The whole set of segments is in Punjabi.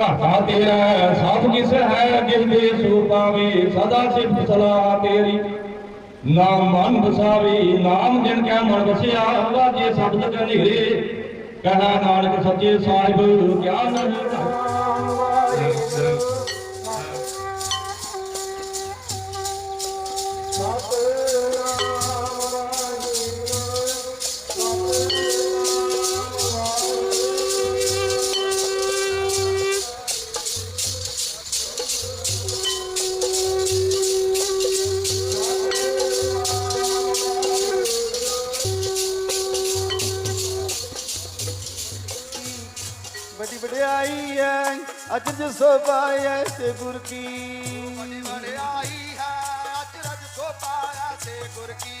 ਘਾਟਾ ਤੇਰਾ ਸਭ ਕਿਸ ਹੈ ਜਿੰਦੇ ਸੋ ਪਾਵੇ ਸਦਾ ਸਿਫਤ ਸਲਾਹ ਤੇਰੀ। ਨਾਮ ਮਨ ਵਸਾਵੇ, ਨਾਮ ਜਿਨ ਕੈ ਮਨ ਵਸਿਆ ਵਾਜੇ ਸ਼ਬਦ ਕੈ ਨਿਹਰੇ ਕਹਾ ਨਾਨਕ ਸੱਚੇ ਸਾਹਿਬ, ਗਿਆਨ ਨਹੀਂ ਬੜੀ ਵਡਿਆਈ ਹੈ ਅਜਰ ਸੋਭਾ ਐਸੇ ਗੁਰ ਕੀ। ਬੜੀ ਵਡਿਆਈ ਹੈ ਅਚਰਜ ਸੋਪਾਇਆ ਸੇ ਗੁਰ ਕੀ।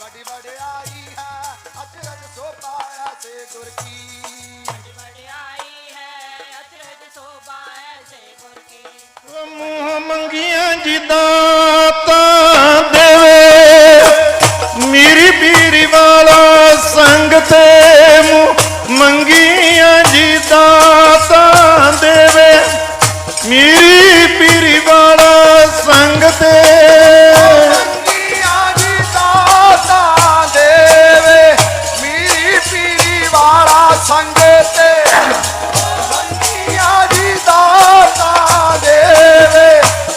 ਬੜੀ ਵਡਿਆਈ ਹੈ ਅਚਰਜ ਸੋਪਾਇਆ ਸੇ ਗੁਰ ਕੀ। ਵਡਿਆਈ ਹੈ ਅਚਰਜ ਸੋਭਾ ਐਸੇ ਗੁਰ ਕੀ। ਮੂੰਹ ਮੰਗੀਆਂ ਜਿੱਦਾਂ ਸੰਗ ਤੇ ਸੰਗੀਆਂ ਦੀ ਦਾਤਾ ਦੇਵੇ।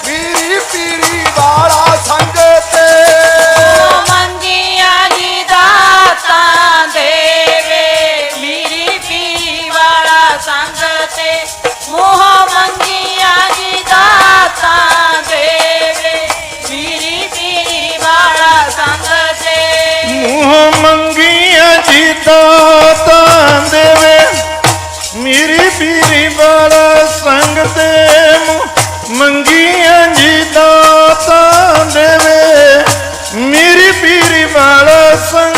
ਪੀਰੀ ਪੀਰੀ ਵਾਲਾ ਸੰਗ ਤੇ ਮੰਗੀਆਂ ਦੀ ਦਾਤਾ ਦੇਵੇ। ਮੇਰੀ ਪੀਰੀ ਵਾਲਾ ਸੰਗ ਤੇ ਮੋਹ ਪੀਰੀ ਵਾਲਾ ਸੰਗ ਤੇ ਮੰਗੀਆਂ ਜੀ ਦਾਤਾ ਦੇਵੇ। ਮੇਰੀ ਪੀਰੀ ਵਾਲਾ ਸੰਗ